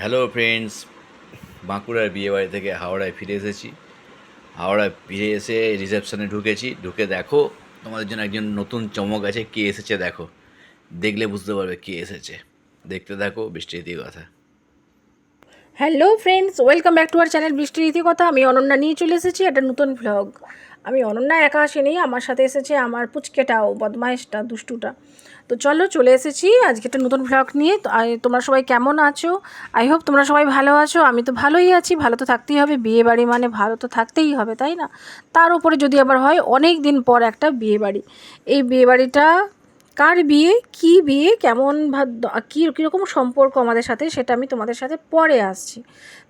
Hello friends বাঁকুড়ার বিয়েবাড়ি থেকে হাওড়ায় ফিরে এসেছি। হাওড়ায় ফিরে এসে রিসেপশনে ঢুকেছি। ঢুকে দেখো, তোমাদের জন্য একজন নতুন চমক আছে। কে এসেছে দেখো। দেখলে বুঝতে পারবে কে এসেছে। দেখতে দেখো বৃষ্টি দিয়ে কথা hello friends welcome back to our channel বৃষ্টির ইতিকথা আমি অনন্যা নিয়ে চলে এসেছি একটা নতুন ভ্লগ আমি অনন্যা একা আসিনি, আমার সাথে এসেছে আমার পুচকেটাও বদমাইশটা, দুষ্টুটা। তো চলো চলে এসেছি আজকে একটা নতুন ভ্লগ নিয়ে। তোমরা সবাই কেমন আছো? আই হোপ তোমরা সবাই ভালো আছো। আমি তো ভালোই আছি, ভালো তো থাকতেই হবে। বিয়ে বাড়ি মানে ভালো তো থাকতেই হবে, তাই না? তার উপরে যদি আবার হয়, অনেক দিন পর একটা বিয়ে বাড়ি এই বিয়ে বাড়িটা কার বিয়ে, কি বিয়ে, কেমন কী, কীরকম সম্পর্ক আমাদের সাথে, সেটা আমি তোমাদের সাথে পরে আসছি।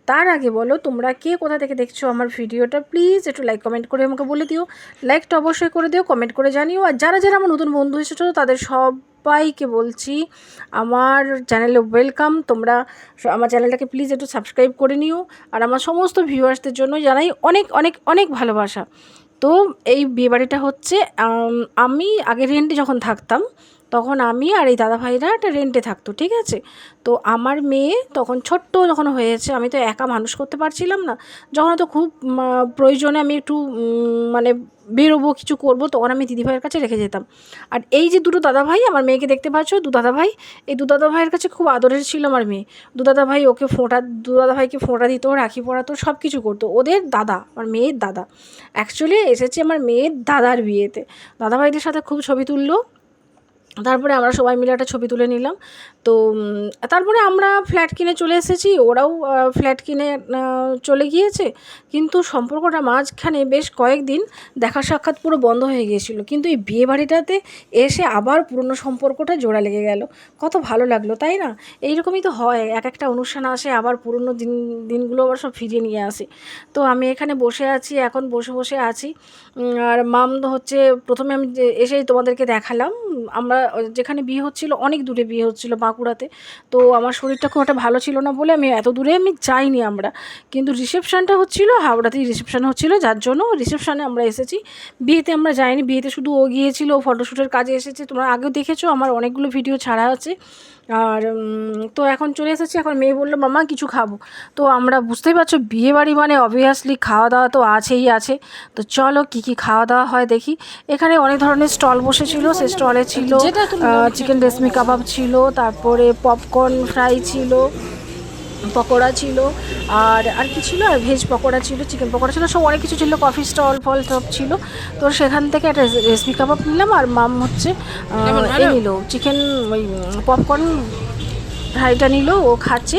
তার আগে বলো, তোমরা কে কোথা থেকে দেখছ আমার ভিডিওটা প্লিজ একটু লাইক কমেন্ট করে আমাকে বলে দিও। লাইকটা অবশ্যই করে দিও কমেন্ট করে জানিও। আর যারা যারা আমার নতুন বন্ধু এসেছ, তাদের সবাইকে বলছি, আমার চ্যানেলে ওয়েলকাম তোমরা আমার চ্যানেলটাকে প্লিজ একটু সাবস্ক্রাইব করে নিও, আর আমার সমস্ত ভিউয়ার্সদের জন্য জানাই অনেক অনেক অনেক ভালোবাসা। তো এই বিয়েবাড়িটা হচ্ছে, আমি আগের রেন্টে যখন থাকতাম তখন আমি আর এই দাদা ভাইরা একটা রেন্টে থাকতো, ঠিক আছে? তো আমার মেয়ে তখন ছোট্ট যখন হয়েছে, আমি তো একা মানুষ করতে পারছিলাম না। যখন তো খুব প্রয়োজনে আমি একটু মানে বেরোবো, কিছু করব, তখন আমি দিদিভাইয়ের কাছে রেখে যেতাম। আর এই যে দুটো দাদা ভাই আমার মেয়েকে দেখতে পাচ্ছ, দু দাদা ভাই এই দু দাদা ভাইয়ের কাছে খুব আদরের ছিল আমার মেয়ে। দু দাদা ভাই ওকে ফোঁটা, দু দাদা ভাইকে ফোঁটা দিত, রাখি পড়াতো সব কিছু করতো। ওদের দাদা, আমার মেয়ের দাদা। অ্যাকচুয়ালি এসেছে আমার মেয়ের দাদার বিয়েতে। দাদা ভাইদের সাথে খুব ছবি তুললো। তারপরে আমরা সবাই মিলে একটা ছবি তুলে নিলাম। তো তারপরে আমরা ফ্ল্যাট কিনে চলে এসেছি। ওরাও ফ্ল্যাট কিনে চলে গিয়েছে। কিন্তু সম্পর্কটা মাঝখানে বেশ কয়েকদিন দেখা সাক্ষাৎ পুরো বন্ধ হয়ে গিয়েছিল। কিন্তু এই বিয়ে বাড়িটাতে এসে আবার পুরনো সম্পর্কটা জোড়া লেগে গেল। কত ভালো লাগল, তাই না? এইরকমই তো হয়। এক একটা অনুষ্ঠান আসে, আবার পুরনো দিন, দিনগুলো আবার সব ফিরিয়ে নিয়ে আসে। তো আমি এখানে বসে আছি, এখন বসে বসে আছি। আর মাম হচ্ছে, প্রথমে আমি এসেই তোমাদেরকে দেখালাম। আমরা যেখানে বিয়ে হচ্ছিল, অনেক দূরে বিয়ে হচ্ছিল বাঁকুড়াতে। তো আমার শরীরটা খুব একটা ভালো ছিল না বলে আমি এত দূরে আমি যাইনি আমরা। কিন্তু রিসেপশানটা হচ্ছিল, হাওড়াতেই রিসেপশান হচ্ছিল, যার জন্য রিসেপশানে আমরা এসেছি। বিয়েতে আমরা যাইনি, বিয়েতে শুধু ও গিয়েছিল ফটোশ্যুটের কাজে এসেছে। তোমরা আগেও দেখেছ, আমার অনেকগুলো ভিডিও ছাড়া আছে। আর তো এখন চলে এসেছি, এখন মেয়ে বলল, মামা, কিছু খাব। তো আমরা বুঝতেই পারছ বিয়ে বাড়ি মানে অবভিয়াসলি খাওয়া দাওয়া তো আছেই, আছে। তো চলো কি কি খাওয়া দাওয়া হয় দেখি। এখানে অনেক ধরনের স্টল বসেছিল, সে স্টলে ছিল চিকেন রেশমি কাবাব ছিল তারপরে পপকর্ন ফ্রাই ছিল পকোড়া ছিল আর আর কি ছিল? আর ভেজ পকোড়া ছিল চিকেন পকোড়া ছিল সব অনেক কিছু ছিল কফি স্টল ফল সব ছিল। তো সেখান থেকে একটা রেসমি কাবাব নিলাম আর মাম হচ্ছে এ নিল। চিকেন ওই পপকর্ন ফ্রাইটা নিল ও খাচ্ছে।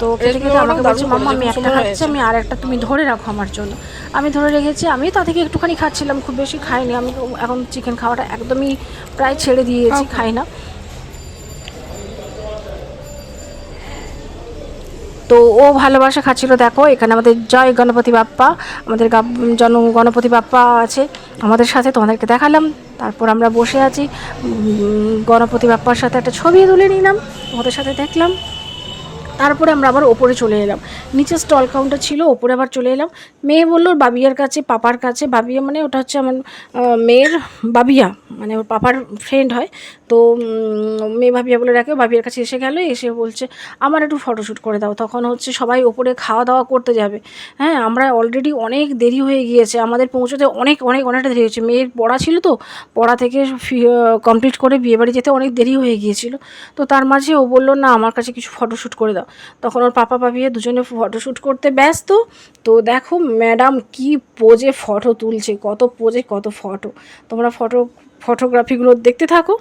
তো খেতে খেতে আমাকে বলছে মাম্মা আমি একটা খাচ্ছি আমি আর একটা তুমি ধরে রাখো আমার জন্য। আমি ধরে রেখেছি আমি তা থেকে একটুখানি খাচ্ছিলাম খুব বেশি খাইনি। আমি তো এখন চিকেন খাওয়াটা একদমই প্রায় ছেড়ে দিয়েছি খাই না। তো ও ভালোবাসা খাচ্ছিল, দেখো, এখানে আমাদের জয় গণপতি বাপ্পা, আমাদের জন গণপতি বাপ্পা আছে আমাদের সাথে, তোমাদেরকে দেখালাম। তারপর আমরা বসে আছি গণপতি বাপ্পার সাথে একটা ছবি তুলে নিলাম ওদের সাথে দেখলাম। তারপরে আমরা আবার ওপরে চলে এলাম। নিচে স্টল কাউন্টার ছিল, ওপরে আবার চলে এলাম। মেয়ে বলল, বাবিয়ার কাছে, পাপার কাছে। বাবিয়া মানে ওটা হচ্ছে আমার মেয়ের বাবিয়া মানে ওর পাপার ফ্রেন্ড হয়। তো মেয়ে ভাবিয়া বলে রাখে বাবিয়ার কাছে এসে গেল, এসে বলছে, আমার একটু ফটোশ্যুট করে দাও। তখন হচ্ছে সবাই ওপরে খাওয়া দাওয়া করতে যাবে। হ্যাঁ আমরা অলরেডি অনেক দেরি হয়ে গিয়েছে। আমাদের পৌঁছতে অনেক অনেক, অনেকটা দেরি হয়েছে। মেয়ের পড়া ছিল তো, পড়া থেকে কমপ্লিট করে বিয়েবাড়ি যেতে অনেক দেরি হয়ে গিয়েছিল। তো তার মাঝে ও বলল, না, আমার কাছে কিছু ফটোশ্যুট করে দাও। তখন ওর পাপা পাপিয়ে দুজনে ফটোশ্যুট করতে ব্যস্ত। তো দেখো ম্যাডাম কি পোজে ফটো তুলছে, কত পোজে কত ফটো তোমরা ফটো ফটোগ্রাফিগুলো দেখতে থাকো।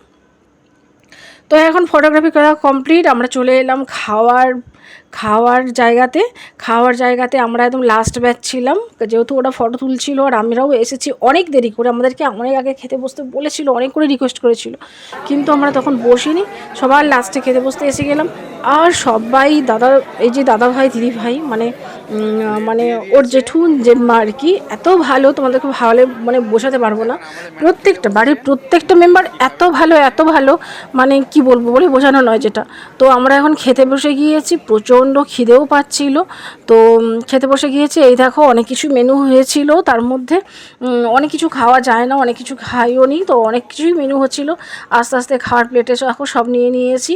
তো এখন ফটোগ্রাফি করা কমপ্লিট আমরা চলে এলাম খাওয়ার খাওয়ার জায়গাতে খাওয়ার জায়গাতে আমরা একদম লাস্ট ব্যাচ ছিলাম। যেহেতু ওরা ফটো তুলছিল আর আমরাও এসেছি অনেক দেরি করে, আমাদেরকে অনেক আগে খেতে বসতে বলেছিল, অনেক করে রিকোয়েস্ট করেছিল। কিন্তু আমরা তখন বসিনি, সবার লাস্টে খেতে বসতে এসে গেলাম। আর সবাই, দাদা, এই যে দাদা ভাই, দিদি ভাই মানে মানে ওর জেঠু জেম্মা আর কি, এত ভালো, তোমাদেরকে ভালো মানে বোঝাতে পারব না। প্রত্যেকটা বাড়ির প্রত্যেকটা মেম্বার এত ভালো এত ভালো মানে কি বলব বলে বোঝানো নয় যেটা। তো আমরা এখন খেতে বসে গিয়েছি প্রচণ্ড খিদেও পাচ্ছিল। তো খেতে বসে গিয়েছি। এই দেখো, অনেক কিছু মেনু হয়েছিল তার মধ্যে। অনেক কিছু খাওয়া যায় না, অনেক কিছু খাইও নি, তো অনেক কিছুই মেনু হচ্ছিল। আস্তে আস্তে খাওয়ার প্লেটে এখন সব নিয়ে নিয়েছি।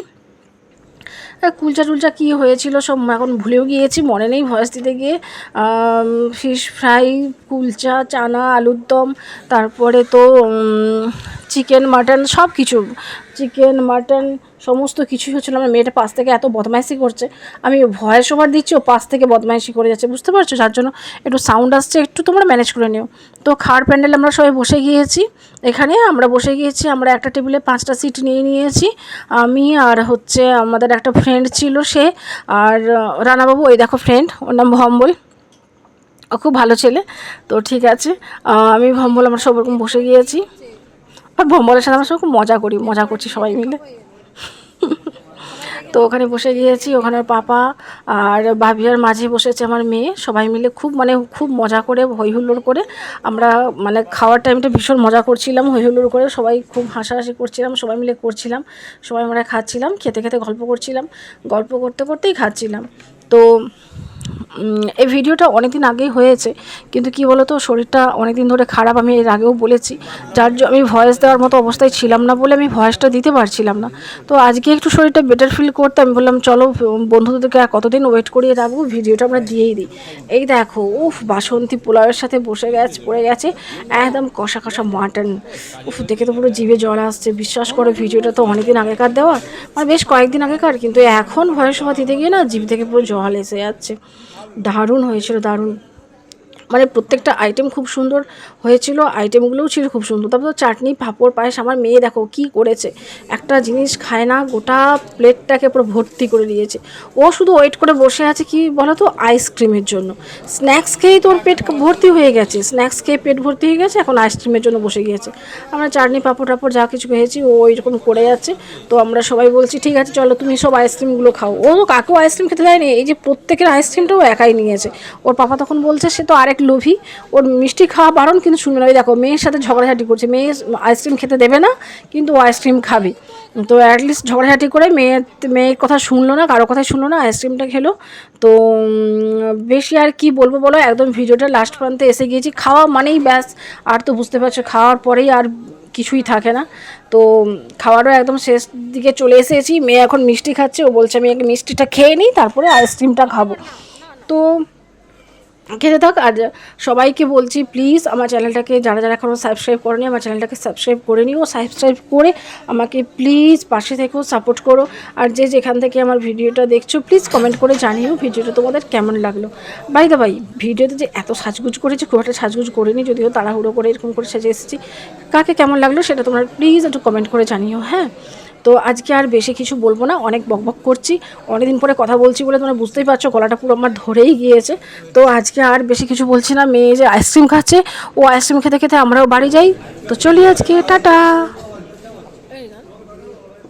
কুলচা টুলচা কী হয়েছিল সব এখন ভুলেও গিয়েছি, মনে নেই ভয়েস দিতে গিয়ে। ফিশ ফ্রাই কুলচা, চানা আলুর দম তারপরে তো চিকেন, মাটন সব কিছু চিকেন, মাটন সমস্ত কিছুই হচ্ছিল আমার মেয়েটা পাশ থেকে এত বদমাইশি করছে। আমি ভয়েস ওভার দিচ্ছি, ও পাশ থেকে বদমাইশি করে যাচ্ছে, বুঝতে পারছ? যার জন্য একটু সাউন্ড আসছে, একটু তোমরা ম্যানেজ করে নিও। তো খাওয়ার প্যান্ডেল আমরা সবাই বসে গিয়েছি। এখানে আমরা বসে গিয়েছি, আমরা একটা টেবিলে পাঁচটা সিট নিয়ে নিয়েছি। আমি আর হচ্ছে আমাদের একটা ফ্রেন্ড ছিল সে আর রানাবাবু ওই দেখো ফ্রেন্ড ওর নাম ভম্বল। খুব ভালো ছেলে। তো ঠিক আছে আমি ভম্বল, আমরা সব রকম বসে গিয়েছি। আর ভম্বলের সাথে আমরা সব খুব মজা করি, মজা করছি সবাই মিলে। তো ওখানে বসে গিয়েছি, ওখানে পাপা আর ভাবি আর মাঝে বসেছে, আমার মেয়ে। সবাই মিলে খুব মানে খুব মজা করে হই হুল্লোড় করে আমরা মানে খাওয়ার টাইমটা ভীষণ মজা করছিলাম হই হুল্লোড় করে সবাই খুব হাসাহাসি করছিলাম, সবাই মিলে করছিলাম, সবাই আমরা খাচ্ছিলাম, খেতে খেতে গল্প করছিলাম। গল্প করতে করতেই খাচ্ছিলাম। তো এই ভিডিওটা অনেক দিন আগেই হয়েছে, কিন্তু কি বলতো, শরীরটা অনেক দিন ধরে খারাপ, আমি এর আগেও বলেছি। যার জন্য আমি ভয়েস দেওয়ার মতো অবস্থায় ছিলাম না বলে আমি ভয়েসটা দিতে পারছিলাম না। তো আজকে একটু শরীরটা বেটার ফিল করতে, আমি বললাম, চলো বন্ধুদেরকে আর কতদিন ওয়েট করিয়ে রাখব? ভিডিওটা আমরা দিয়েই দিই। এই দেখো, উফ, বাসন্তী পোলাওয়ের সাথে বসে গেছে, পড়ে গেছে, একদম কষা কষা মাটন উফ, দেখে তো পুরো জিভে জল আসছে, বিশ্বাস করো, ভিডিওটা তো অনেকদিন আগেকার দেওয়া মানে বেশ কয়েকদিন আগেকার, কিন্তু এখন ভয়েস হওয়া দিতে গিয়ে না, জিভ থেকে পুরো জল এসে যাচ্ছে। দারুণ হয়েছিল দারুণ। মানে প্রত্যেকটা আইটেম খুব সুন্দর হয়েছিল আইটেমগুলোও ছিল খুব সুন্দর। তারপর চাটনি পাঁপড় পায়েস, আমার মেয়ে দেখো কি করেছে। একটা জিনিস খায় না, গোটা প্লেটটাকে পুরো ভর্তি করে দিয়েছে। ও শুধু ওয়েট করে বসে আছে কি বলো তো আইসক্রিমের জন্য। স্ন্যাক্স খেয়েই তোর পেট ভর্তি হয়ে গেছে। স্ন্যাক্স খেয়ে পেট ভর্তি হয়ে গেছে, এখন আইসক্রিমের জন্য বসে গিয়েছে। আমরা চাটনি পাঁপড় টাপড় যা কিছু খেয়েছি, ও এরকম করে যাচ্ছে। তো আমরা সবাই বলছি, ঠিক আছে, চলো তুমি সব আইসক্রিমগুলো খাও। ও তো কাকেও আইসক্রিম খেতে দেয়নি, এই যে প্রত্যেকের আইসক্রিমটাও একাই নিয়েছে। ওর পাপা তখন বলছে, সে তো আরেক লোভী। ওর মিষ্টি খাওয়া বারণ কিন্তু শুনবে না। ওই দেখো, মেয়ের সাথে ঝগড়াঝাটি করছে। মেয়ে আইসক্রিম খেতে দেবে না, কিন্তু ও আইসক্রিম খাবে। তো অ্যাটলিস্ট ঝগড়াঝাটি করে মেয়ের মেয়ের কথা শুনলো না কারও কথাই শুনলো না আইসক্রিমটা খেলো। তো বেশি আর কি বলব বলো? একদম ভিডিওটা লাস্ট প্রান্তে এসে গিয়েছি। খাওয়া মানেই ব্যাস, আর তো বুঝতে পারছ, খাওয়ার পরেই আর কিছুই থাকে না। তো, খাওয়ারও একদম শেষ দিকে চলে এসেছি। মেয়ে এখন মিষ্টি খাচ্ছে। ও বলছে, আমি আগে মিষ্টিটা খেয়ে নিই, তারপরে আইসক্রিমটা খাব। তো খেতে থাক। আর সবাইকে বলছি প্লিজ আমার চ্যানেলটাকে যারা যারা এখনও সাবস্ক্রাইব করেনি, আমার চ্যানেলটাকে সাবস্ক্রাইব করে নিও। সাবস্ক্রাইব করে আমাকে প্লিজ পাশে থেকেও সাপোর্ট করো। আর যে যেখান থেকে আমার ভিডিওটা দেখছ প্লিজ কমেন্ট করে জানিও ভিডিওটা তোমাদের কেমন লাগল। বাই দা ভাই ভিডিওতে যে এত সাজগুজ করেছি, খুব একটা সাজগুজ করিনি, যদিও তাড়াহুড়ো করে এরকম করে সেজে এসেছি। কাকে কেমন লাগল সেটা তোমরা প্লিজ একটু কমেন্ট করে জানিও হ্যাঁ? তো আজকে আর বেশি কিছু বলব না, অনেক বকবক করছি, অনেকদিন পরে কথা বলছি বলে তোমরা বুঝতেই পারছ, গলাটা পুরো আমার ধরেই গিয়েছে। তো আজকে আর বেশি কিছু বলছি না, মেয়ে যে আইসক্রিম খাচ্ছে, ও আইসক্রিম খেতে খেতে আমরাও বাড়ি যাই। তো চলি আজকে, টাটা!